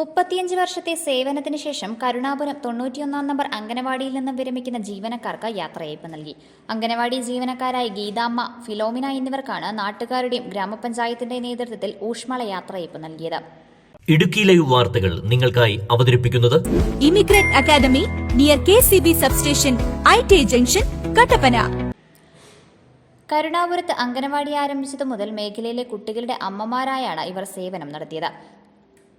മുപ്പത്തിയഞ്ച് വർഷത്തെ സേവനത്തിന് ശേഷം കരുണാപുരം തൊണ്ണൂറ്റിയൊന്നാം നമ്പർ അംഗനവാടിയിൽ നിന്നും വിരമിക്കുന്ന ജീവനക്കാർക്ക് യാത്രയയപ്പ് നൽകി. അംഗനവാടി ജീവനക്കാരായ ഗീതാമ്മ ഫിലോമിന എന്നിവർക്കാണ് നാട്ടുകാരുടെയും ഗ്രാമപഞ്ചായത്തിന്റെ നേതൃത്വത്തിൽ ഊഷ്മള യാത്രയയപ്പ് നൽകിയത്. ഇടുക്കി ലൈവ് വാർത്തകൾ നിങ്ങൾക്കായി അവതരിപ്പിക്കുന്നത് immigrant academy near K C B substation I T junction Kattappana. കരുണാപുരത്ത് anganwadi ആരംഭിച്ചതു മുതൽ മേഖലയിലെ കുട്ടികളുടെ അമ്മമാരായാണ് ഇവർ സേവനം നടത്തിയത്.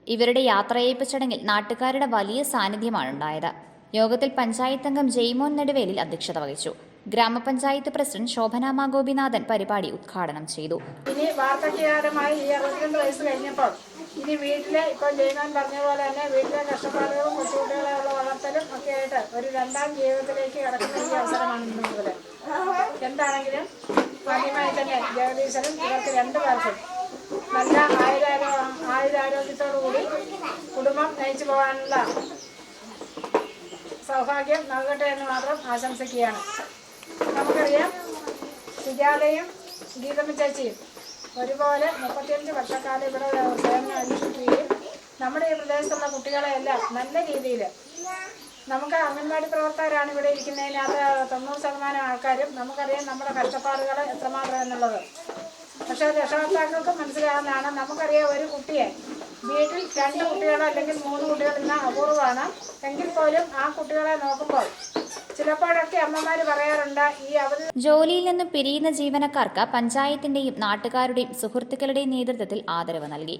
ഇവരുടെ യാത്രയയപ്പ് ചടങ്ങിൽ നാട്ടുകാരുടെ വലിയ സാന്നിധ്യമാണ് ഉണ്ടായത് യോഗത്തിൽ പഞ്ചായത്ത് അംഗം ജെയ്മോൻ നെടുവേലിൽ അധ്യക്ഷത വഹിച്ചു. ഗ്രാമപഞ്ചായത്ത് പ്രസിഡന്റ് ശോഭനാമ ഗോപിനാഥൻ പരിപാടി ഉദ്ഘാടനം ചെയ്തു. ഇനി വാർദ്ധക്യകാലമായി ഈ അറുപത്തിരണ്ട് വയസ്സ് കഴിഞ്ഞപ്പോൾ ഇനി വീട്ടിലെ ഇപ്പോൾ ജയമാൻ പറഞ്ഞ പോലെ തന്നെ വീട്ടിലെ കഷ്ടപ്പാടുകളും കൊച്ചുകുട്ടികളെയുള്ള വളർത്തലും ഒക്കെ ആയിട്ട് ഒരു രണ്ടാം ജീവിതത്തിലേക്ക് കടക്കുന്ന ഈ അവസരമാണ് എന്താണെങ്കിലും ആദ്യമായി തന്നെ ജഗദീശനും ഇവർക്ക് രണ്ടു പേർക്കും നല്ല ആയുരാരോ ആയുരാരോഗ്യത്തോടുകൂടി കുടുംബം നയിച്ചു പോകാനുള്ള സൗഭാഗ്യം നൽകട്ടെ എന്ന് മാത്രം ആശംസിക്കുകയാണ്. നമുക്കറിയാം സുജാതയും ഗീതമ്മ ചേച്ചിയും ഒരുപോലെ മുപ്പത്തിയഞ്ച് വർഷക്കാലം ഇവിടെ സേവനം അനുഷ്ഠിക്കുകയും നമ്മുടെ ഈ പ്രദേശത്തുള്ള കുട്ടികളെയെല്ലാം നല്ല രീതിയിൽ നമുക്ക് അംഗൻവാടി പ്രവർത്തകരാണ് ഇവിടെ ഇരിക്കുന്നതിനകത്ത് തൊണ്ണൂറ് ശതമാനം ആൾക്കാരും നമുക്കറിയാം നമ്മുടെ കഷ്ടപ്പാടുകൾ എത്രമാത്രം എന്നുള്ളത്. പക്ഷേ രക്ഷകർത്താക്കൾക്ക് മനസ്സിലാകുന്നതാണ് നമുക്കറിയാം ഒരു കുട്ടിയെ വീട്ടിൽ രണ്ട് കുട്ടികൾ അല്ലെങ്കിൽ മൂന്ന് കുട്ടികൾ ഇന്ന് അപൂർവമാണ്. എങ്കിൽ പോലും ആ കുട്ടികളെ നോക്കുമ്പോൾ ചിലപ്പോഴൊക്കെ അമ്മമാർ പറയാറുണ്ട് ഈ അവധി ജോലിയിൽ നിന്നും പിരിയുന്ന ജീവനക്കാർക്ക് പഞ്ചായത്തിന്റെയും നാട്ടുകാരുടെയും സുഹൃത്തുക്കളുടെയും നേതൃത്വത്തിൽ ആദരവ് നൽകി.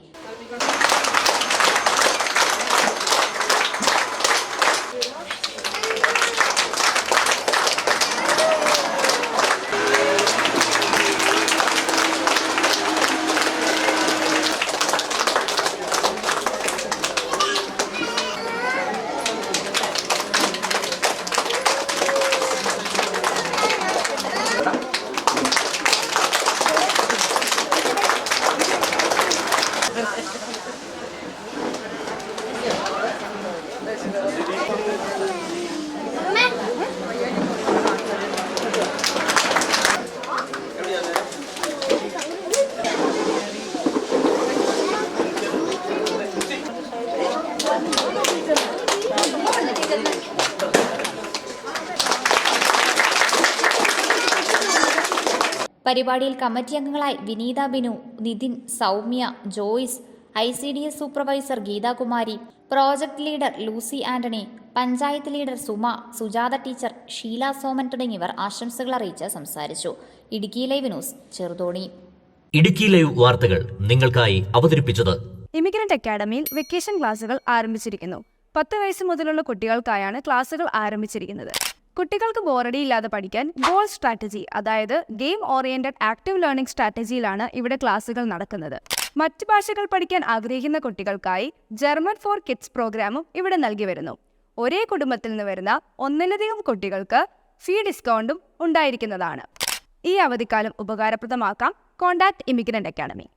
പരിപാടിയിൽ കമ്മിറ്റി അംഗങ്ങളായി Vineetha Binu Nithin Soumya Joyce I C D S supervisor Geethakumari project leader Lucy Antony panchayat leader Suma Sujatha teacher Sheela Soman തുടങ്ങിയവർ ആശംസകൾ അറിയിച്ച് സംസാരിച്ചു. Idukki live news Cheruthoni. Idukki live വാർത്തകൾ നിങ്ങൾക്കായി അവതരിപ്പിച്ചത് ഇമിഗ്രന്റ് അക്കാഡമിയിൽ വെക്കേഷൻ ക്ലാസുകൾ ആരംഭിച്ചിരിക്കുന്നു. പത്ത് വയസ്സ് മുതലുള്ള കുട്ടികൾക്കായാണ് ക്ലാസുകൾ ആരംഭിച്ചിരിക്കുന്നത്. കുട്ടികൾക്ക് ബോറടി ഇല്ലാതെ പഠിക്കാൻ ഗോൾ സ്ട്രാറ്റജി അതായത് ഗെയിം ഓറിയന്റഡ് ആക്റ്റീവ് ലേണിംഗ് സ്ട്രാറ്റജിയിലാണ് ഇവിടെ ക്ലാസുകൾ നടക്കുന്നത്. മറ്റ് ഭാഷകൾ പഠിക്കാൻ ആഗ്രഹിക്കുന്ന കുട്ടികൾക്കായി ജർമ്മൻ ഫോർ കിഡ്സ് പ്രോഗ്രാമും ഇവിടെ നൽകി വരുന്നു. ഒരേ കുടുംബത്തിൽ നിന്ന് വരുന്ന ഒന്നിലധികം കുട്ടികൾക്ക് ഫീ ഡിസ്കൗണ്ടും ഉണ്ടായിരിക്കുന്നതാണ്. ഈ അവധിക്കാലം ഉപകാരപ്രദമാക്കാം കോണ്ടാക്ട് ഇമിഗ്രന്റ് അക്കാഡമി.